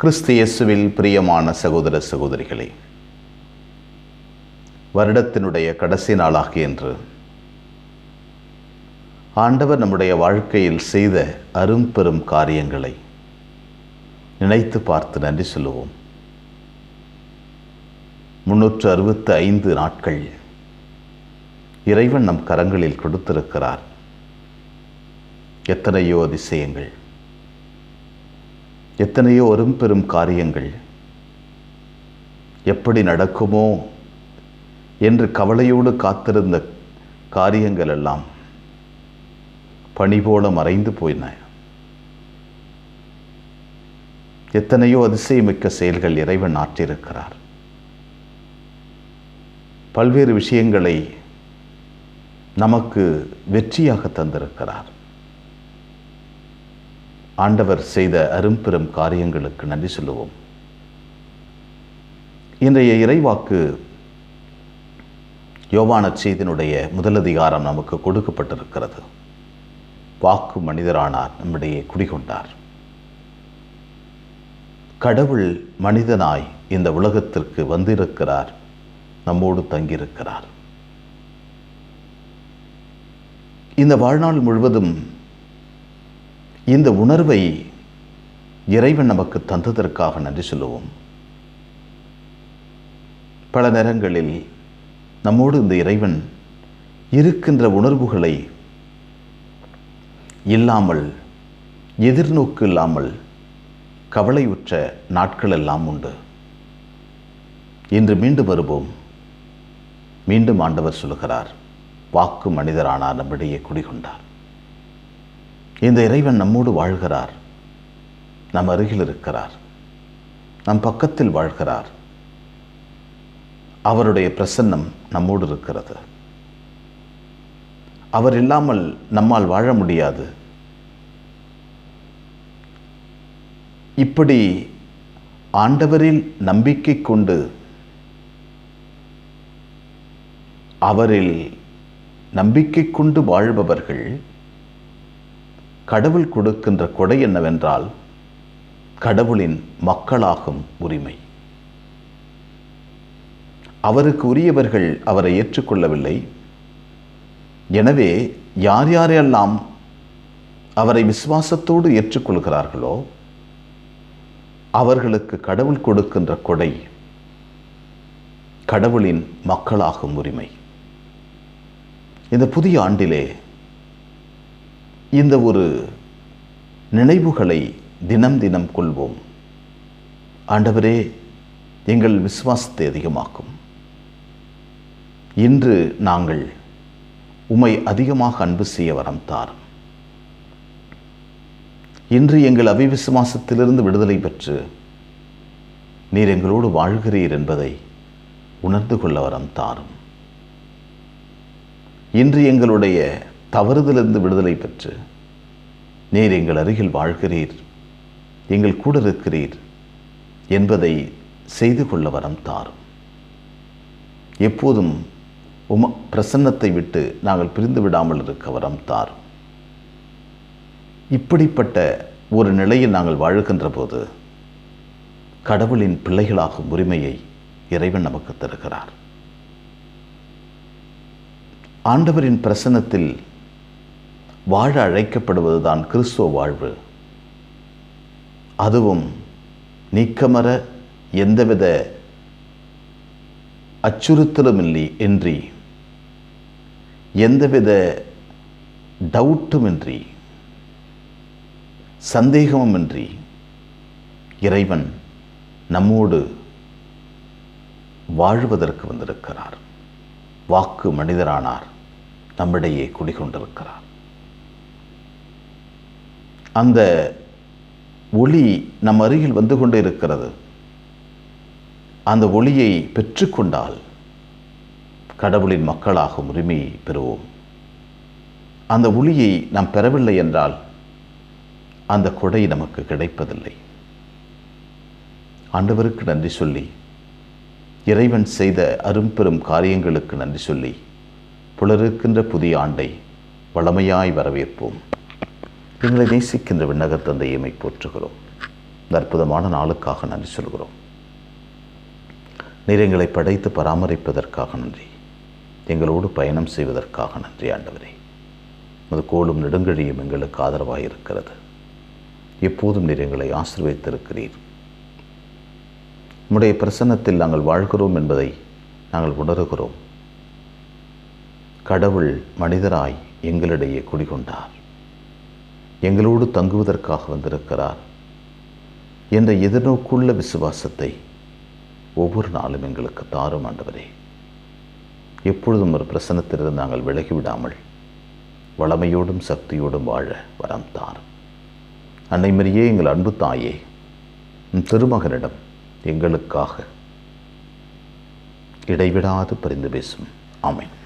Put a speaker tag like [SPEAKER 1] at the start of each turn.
[SPEAKER 1] கிறிஸ்து இயேசுவில் பிரியமான சகோதர சகோதரிகளே வருடத்தினுடைய கடைசி நாளாக என்று ஆண்டவர் நம்முடைய வாழ்க்கையில் செய்த அரும்பெரும் காரியங்களை நினைத்து பார்த்து நன்றி சொல்லுவோம். முன்னூற்று அறுபத்து ஐந்து நாட்கள் இறைவன் நம் கரங்களில் கொடுத்திருக்கிறார். எத்தனையோ அதிசயங்கள். எத்தனையோ அரும்பெரும் காரியங்கள். எப்படி நடக்குமோ என்று கவலையோடு காத்திருந்த காரியங்கள் எல்லாம் பனி போல மறைந்து போயின. எத்தனையோ அதிசயமிக்க செயல்கள் இறைவன் ஆற்றியிருக்கிறார். பல்வேறு விஷயங்களை நமக்கு வெற்றியாக தந்திருக்கிறார். ஆண்டவர் செய்த அரும்பெரும் காரியங்களுக்கு நன்றி சொல்லுவோம். இன்றைய இறைவாக்கு யோவான செய்தினுடைய முதலதிகாரம் நமக்கு கொடுக்கப்பட்டிருக்கிறது. வாக்கு மனிதரானார் நம்மிடையே குடிகொண்டார். கடவுள் மனிதனாய் இந்த உலகத்திற்கு வந்திருக்கிறார் நம்மோடு தங்கியிருக்கிறார். இந்த வாழ்நாள் முழுவதும் இந்த உணர்வை இறைவன் நமக்கு தந்ததற்காக நன்றி சொல்லுவோம். பல நேரங்களில் நம்மோடு இந்த இறைவன் இருக்கின்ற உணர்வுகளை இல்லாமல் எதிர்நோக்கு இல்லாமல் கவலையுற்ற நாட்கள் எல்லாம் உண்டு. இன்று மீண்டும் வருவோம். மீண்டும் ஆண்டவர் சொல்லுகிறார் வாக்கு மனிதரானார் நம்மிடையே குடிகொண்டார். இந்த இறைவன் நம்மோடு வாழ்கிறார். நம் அருகில் இருக்கிறார். நம் பக்கத்தில் வாழ்கிறார். அவருடைய பிரசன்னம் நம்மோடு இருக்கிறது. அவர் இல்லாமல் நம்மால் வாழ முடியாது. இப்படி ஆண்டவரில் நம்பிக்கை கொண்டு அவரில் நம்பிக்கை கொண்டு வாழ்பவர்கள் கடவுள் கொடுக்கின்ற கொடை என்னவென்றால் கடவுளின் மக்களாகும் உரிமை. அவருக்கு உரியவர்கள் அவரை ஏற்றுக்கொள்ளவில்லை. எனவே யார் யாரெல்லாம் அவரை விசுவாசத்தோடு ஏற்றுக்கொள்கிறார்களோ அவர்களுக்கு கடவுள் கொடுக்கின்ற கொடை கடவுளின் மக்களாகும் உரிமை. இந்த புதிய ஆண்டிலே இந்த ஒரு நினைவுகளை தினம் தினம் கொள்வோம். ஆண்டவரே எங்கள் விசுவாசத்தை அதிகமாக்கும். இன்று நாங்கள் உமை அதிகமாக அன்பு செய்ய வரம் தாரும். இன்று எங்கள் அவிவிசுவாசத்திலிருந்து விடுதலை பெற்று நீர் எங்களோடு வாழ்கிறீர் என்பதை உணர்ந்து கொள்ள வரம் தாரும். இன்று எங்களுடைய தவறுதலிருந்து விடுதலை பெற்று நீர் எங்கள் அருகில் வாழ்கிறீர் எங்கள் கூட இருக்கிறீர் என்பதை செய்து கொள்ள வரம் தாரும். எப்போதும் உம பிரசன்னத்தை விட்டு நாங்கள் பிரிந்து விடாமல் இருக்க வரம் தாரும். இப்படிப்பட்ட ஒரு நிலையில் நாங்கள் வாழ்கின்ற போது கடவுளின் பிள்ளைகளாகும் உரிமையை இறைவன் நமக்கு தருகிறார். ஆண்டவரின் பிரசன்னத்தில் வாழ அழைக்கப்படுவதுதான் கிறிஸ்துவ வாழ்வு. அதுவும் நீக்கமர எந்தவித அச்சுறுத்தலுமில்லை இன்றி எந்தவித டவுட்டுமின்றி சந்தேகமுமின்றி இறைவன் நம்மோடு வாழ்வதற்கு வந்திருக்கிறார். வாக்கு மனிதரானார். நம்மிடையே குடிகொண்டிருக்கிறார். அந்த ஒளி நம் அருகில் வந்து கொண்டு இருக்கிறது. அந்த ஒளியை பெற்றுக்கொண்டால் கடவுளின் மக்களாகும் உரிமையை பெறுவோம். அந்த ஒளியை நாம் பெறவில்லை என்றால் அந்த கொடை நமக்கு கிடைப்பதில்லை. ஆண்டவருக்கு நன்றி சொல்லி இறைவன் செய்த அரும்பெரும் காரியங்களுக்கு நன்றி சொல்லி புலருக்கின்ற புதிய ஆண்டை வளமையாய் வரவேற்போம். எங்களை நேசிக்கின்ற விண்ணகர் தந்தையமை போற்றுகிறோம். இந்த அற்புதமான நாளுக்காக நன்றி சொல்கிறோம். நீர் எங்களை படைத்து பராமரிப்பதற்காக நன்றி. எங்களோடு பயணம் செய்வதற்காக நன்றி ஆண்டவரே. அது கோலும் நெடுங்கழியும் எங்களுக்கு ஆதரவாக இருக்கிறது எப்போதும் நீர் எங்களை ஆசிர்வதித்திருக்கிறீர். உம்முடைய பிரசன்னத்தில் நாங்கள் வாழ்கிறோம் என்பதை நாங்கள் உணர்கிறோம். கடவுள் மனிதராய் எங்களிடையே குடிகொண்டார். எங்களோடு தங்குவதற்காக வந்திருக்கிறார் என்ற எதிர்நோக்குள்ள விசுவாசத்தை ஒவ்வொரு நாளும் எங்களுக்கு தாரும் ஆண்டவரே. எப்பொழுதும் ஒரு பிரசனத்திலிருந்து நாங்கள் விலகிவிடாமல் வளமையோடும் சக்தியோடும் வாழ வரம் தாரும். அன்னை மரியே எங்கள் அன்பு தாயே திருமகனிடம் எங்களுக்காக இடைவிடாது பரிந்து பேசும். ஆமென்.